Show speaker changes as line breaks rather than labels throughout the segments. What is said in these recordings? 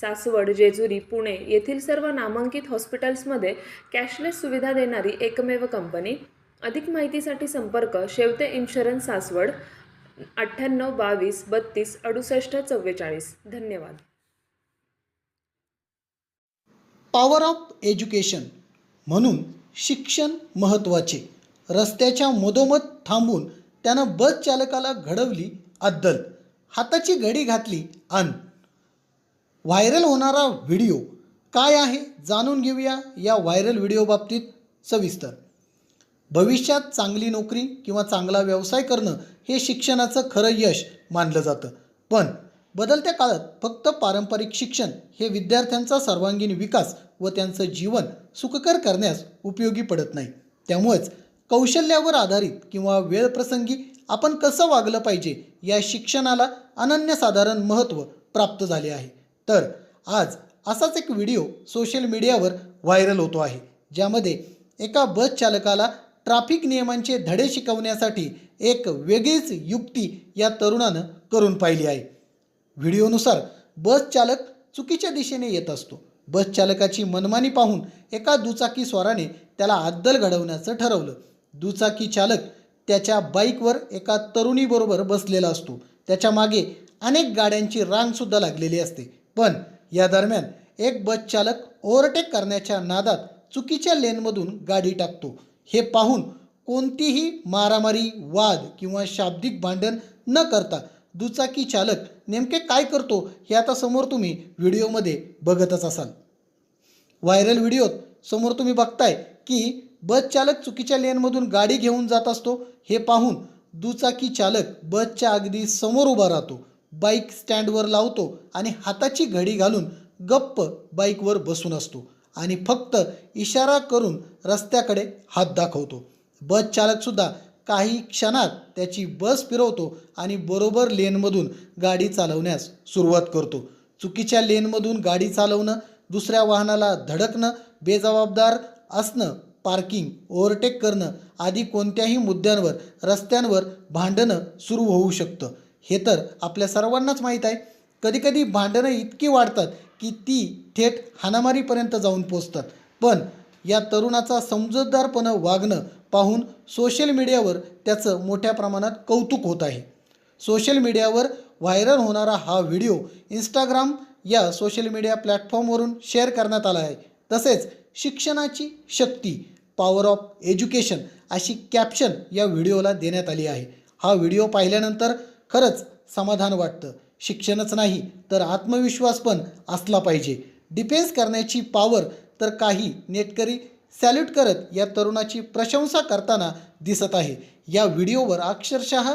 सासवड जेजुरी पुणे येथील सर्व नामांकित हॉस्पिटल्समध्ये कॅशलेस सुविधा देणारी एकमेव कंपनी. अधिक माहितीसाठी संपर्क शेवते इन्शुरन्स सासवड अठ्ठ्याण्णव बावीस बत्तीस अडुसष्ट चव्वेचाळीस. धन्यवाद.
पॉवर ऑफ एज्युकेशन म्हणून शिक्षण महत्त्वाचे. रस्त्याच्या मधोमध थांबून त्यानं बस चालकाला घडवली अद्दल. हाताची घडी घातली अन व्हायरल होणारा व्हिडिओ काय आहे जाणून घेऊया या व्हायरल व्हिडिओ बाबतीत सविस्तर. भविष्यात चांगली नोकरी किंवा चांगला व्यवसाय करणं हे शिक्षणाचं खरं यश मानलं जातं. पण बदलत्या काळात फक्त पारंपरिक शिक्षण हे विद्यार्थ्यांचा सर्वांगीण विकास व त्यांचं जीवन सुखकर करण्यास उपयोगी पडत नाही. त्यामुळेच कौशल्यावर आधारित किंवा वेळप्रसंगी आपण कसं वागलं पाहिजे या शिक्षणाला अनन्यसाधारण महत्त्व प्राप्त झाले आहे. तर आज असाच एक व्हिडिओ सोशल मीडियावर व्हायरल होतो आहे ज्यामध्ये एका बस चालकाला ट्रॅफिक नियमांचे धडे शिकवण्यासाठी एक वेगळीच युक्ती या तरुणानं करून पाहिली आहे. व्हिडिओनुसार बस चालक चुकीच्या दिशेने येत असतो. बस चालकाची मनमानी पाहून एका दुचाकी स्वाराने त्याला अद्दल घडवण्याचं ठरवलं. दुचाकी चालक त्याच्या बाईकवर एका तरुणीबरोबर बसलेला असतो. त्याच्यामागे अनेक गाड्यांची रांगसुद्धा लागलेली असते. पण या दरम्यान एक बस चालक ओव्हरटेक करण्याच्या नादात चुकीच्या लेनमधून गाडी टाकतो. हे पाहून कोणतीही मारामारी वाद किंवा शाब्दिक भांडण न करता दुचाकी चालक नेमके काय करतो हे आता समोर तुम्ही व्हिडिओमध्ये बघतच असाल. व्हायरल व्हिडिओत समोर तुम्ही बघताय की बस चालक चुकीच्या लेनमधून गाडी घेऊन जात असतो. हे पाहून दुचाकी चालक बसच्या अगदी समोर उभा राहतो. बाईक स्टँडवर लावतो आणि हाताची घडी घालून गप्प बाईकवर बसून असतो आणि फक्त इशारा करून रस्त्याकडे हात दाखवतो. बस चालकसुद्धा काही क्षणात त्याची बस फिरवतो आणि बरोबर लेनमधून गाडी चालवण्यास सुरुवात करतो. चुकीच्या लेनमधून गाडी चालवणं दुसऱ्या वाहनाला धडकणं बेजबाबदार असणं पार्किंग ओव्हरटेक करणं आदी कोणत्याही मुद्द्यांवर रस्त्यांवर भांडणं सुरू होऊ शकतं. हे तर आपल्या सर्वांनाच माहीत आहे. कधीकधी भांडणं इतकी वाढतात की ती थेट हाणामारीपर्यंत जाऊन पोचतात. पण या तरुणाचा समजूतदारपणं वागणं पाहून सोशल मीडियावर त्याचं मोठ्या प्रमाणात कौतुक होत आहे. सोशल मीडियावर व्हायरल होणारा हा व्हिडिओ इंस्टाग्राम या सोशल मीडिया प्लॅटफॉर्मवरून शेअर करण्यात आला आहे. तसेच शिक्षणाची शक्ती पॉवर ऑफ एज्युकेशन अशी कॅप्शन या व्हिडिओला देण्यात आली आहे. हा व्हिडिओ पाहिल्यानंतर खरंच समाधान वाटतं. शिक्षणच नाही तर आत्मविश्वास पण असला पाहिजे. डिफेन्स करण्याची पावर तर काही नेटकरी सॅल्यूट करत या तरुणाची प्रशंसा करताना दिसत आहे. या व्हिडिओवर अक्षरशः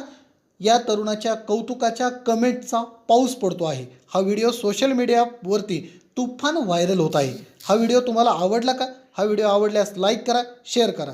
या तरुणाच्या कौतुकाच्या कमेंटचा पाऊस पडतो आहे. हा व्हिडिओ सोशल मीडियावरती तुफान व्हायरल होत आहे. हा व्हिडिओ तुम्हाला आवडला का? हा व्हिडिओ आवडल्यास लाईक करा शेअर करा.